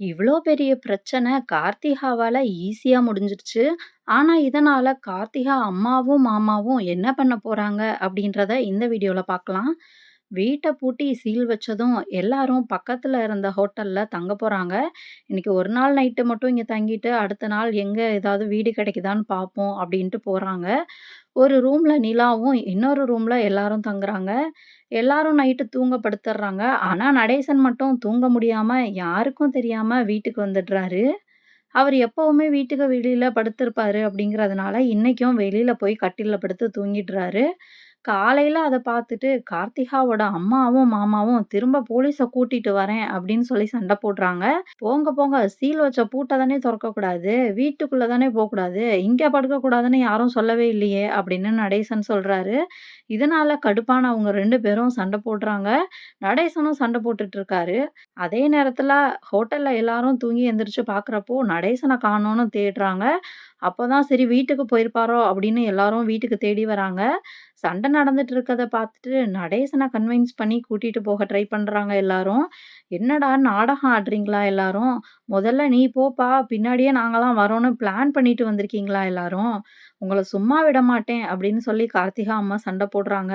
இவ்வளோ பெரிய பிரச்சனை கார்த்திகாவால ஈஸியா முடிஞ்சிருச்சு. ஆனா, இதனால கார்த்திகா அம்மாவும், மாமாவும் என்ன பண்ண போறாங்க? அப்படின்றத இந்த வீடியோல பார்க்கலாம். வீட்டை பூட்டி சீல் வச்சதும் எல்லாரும் பக்கத்துல இருந்த ஹோட்டல்ல தங்க போறாங்க. இன்னைக்கு ஒரு நாள் நைட்டு மட்டும் இங்க தங்கிட்டு, அடுத்த நாள் எங்க ஏதாவது வீடு கிடைக்குதான்னு பார்ப்போம் அப்படின்ட்டு போறாங்க. ஒரு ரூம்ல நிலாவும், இன்னொரு ரூம்ல எல்லாரும் தங்குறாங்க. எல்லாரும் நைட்டு தூங்க படுத்துடுறாங்க. ஆனா, நடேசன் மட்டும் தூங்க முடியாம யாருக்கும் தெரியாம வீட்டுக்கு வந்துடுறாரு. அவர் எப்பவுமே வீட்டுக்கு வெளியில படுத்திருப்பாரு அப்படிங்கிறதுனால, இன்னைக்கும் வெளியில போய் கட்டிலில் படுத்து தூங்கிடுறாரு. காலையில அதை பார்த்துட்டு கார்த்திகாவோட அம்மாவும், மாமாவும் திரும்ப போலீஸ கூட்டிட்டு வரேன் அப்படின்னு சொல்லி சண்டை போடுறாங்க. போங்க போங்க சீல் வச்ச பூட்ட தானே திறக்கக்கூடாது வீட்டுக்குள்ள தானே போகக்கூடாது இங்க படுக்கக்கூடாதுன்னு யாரும் சொல்லவே இல்லையே அப்படின்னு நடேசன் சொல்றாரு. இதனால கடுப்பான அவங்க ரெண்டு பேரும் சண்டை போடுறாங்க. நடேசனும் சண்டை போட்டுட்டு இருக்காரு. அதே நேரத்துல ஹோட்டல்ல எல்லாரும் தூங்கி எந்திரிச்சு பார்க்குறப்போ, நடேசனை காணோன்னு தேடுறாங்க. அப்பதான் சரி வீட்டுக்கு போயிருப்பாரோ அப்படின்னு எல்லாரும் வீட்டுக்கு தேடி வராங்க. சண்டை நடந்துட்டு இருக்கிறத பார்த்துட்டு நடேசனை கன்வின்ஸ் பண்ணி கூட்டிட்டு போக ட்ரை பண்றாங்க எல்லாரும். "என்னடா நாடகம் ஆடுறீங்களா எல்லாரும்? முதல்ல நீ போப்பா, பின்னாடியே நாங்களாம் வரோம்னு பிளான் பண்ணிட்டு வந்திருக்கீங்களா எல்லாரும்? உங்களை சும்மா விட மாட்டேன் அப்படின்னு சொல்லி கார்த்திகா அம்மா சண்டை போடுறாங்க.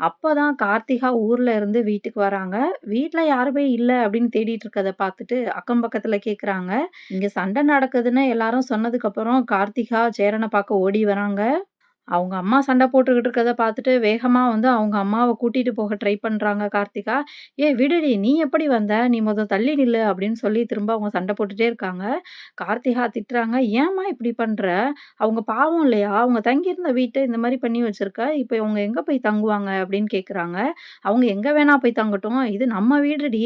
அப்பதான் கார்த்திகா ஊர்ல இருந்து வீட்டுக்கு வராங்க. வீட்டில் யாருமே இல்லை அப்படின்னு தேடிட்டு இருக்கதை பார்த்துட்டு அக்கம் பக்கத்தில் கேட்குறாங்க. இங்கே சண்டை நடக்குதுன்னு எல்லாரும் சொன்னதுக்கப்புறம் கார்த்திகா சேரனை பார்க்க ஓடி வராங்க. அவங்க அம்மா சண்டை போட்டுக்கிட்டு இருக்கிறத பார்த்துட்டு வேகமாக வந்து அவங்க அம்மாவை கூட்டிகிட்டு போக ட்ரை பண்ணுறாங்க கார்த்திகா. ஏ விடுடி! நீ எப்படி வந்த? நீ முதல் தள்ளி நில்லு" அப்படின்னு சொல்லி திரும்ப அவங்க சண்டை போட்டுகிட்டே இருக்காங்க. கார்த்திகா திட்டுறாங்க. "ஏம்மா இப்படி பண்ணுற அவங்க பாவம் இல்லையா? அவங்க தங்கியிருந்த வீட்டை இந்த மாதிரி பண்ணி வச்சுருக்க இப்போ இவங்க எங்கே போய் தங்குவாங்க?" அப்படின்னு கேட்குறாங்க. "அவங்க எங்கே வேணா போய் தங்கட்டும். இது நம்ம வீடுடி.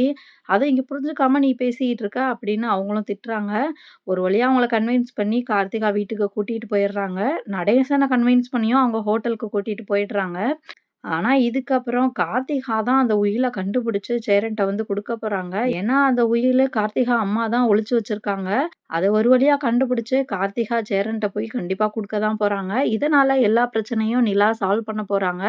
அதை இங்கே புரிஞ்சுக்காம நீ பேசிக்கிட்டு இருக்க" அப்படின்னு அவங்களும் திட்டுறாங்க. ஒரு வழியாக அவங்கள கன்வின்ஸ் பண்ணி கார்த்திகா வீட்டுக்கு கூட்டிகிட்டு போயிடுறாங்க. நடேசனை கன்வின்ஸ் பண்ணியும் அவங்க ஹோட்டலுக்கு கூட்டிட்டு போயிடுறாங்க. ஆனா, இதுக்கப்புறம் கார்த்திகா தான் அந்த உயில கண்டுபிடிச்சு சேரன்ட்ட வந்து குடுக்க போறாங்க. ஏன்னா, அந்த உயிலு கார்த்திகா அம்மா தான் ஒளிச்சு வச்சிருக்காங்க. அத ஒரு வழியா கண்டுபிடிச்சு கார்த்திகா சேரன்ட்ட போய் கண்டிப்பா குடுக்க தான் போறாங்க. இதனால எல்லா பிரச்சனையும் நிலா சால்வ் பண்ண போறாங்க.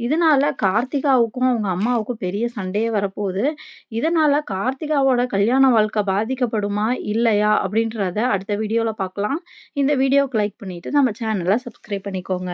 இதனால கார்த்திகாவுக்கும் அவங்க அம்மாவுக்கும் பெரிய சண்டையே வரப்போகுது. இதனால கார்த்திகாவோட கல்யாண வாழ்க்கை பாதிக்கப்படுமா? இல்லையா? அப்படின்றத அடுத்த வீடியோல பார்க்கலாம். இந்த வீடியோவுக்கு லைக் பண்ணிட்டு நம்ம சேனல சப்ஸ்கிரைப் பண்ணிக்கோங்க.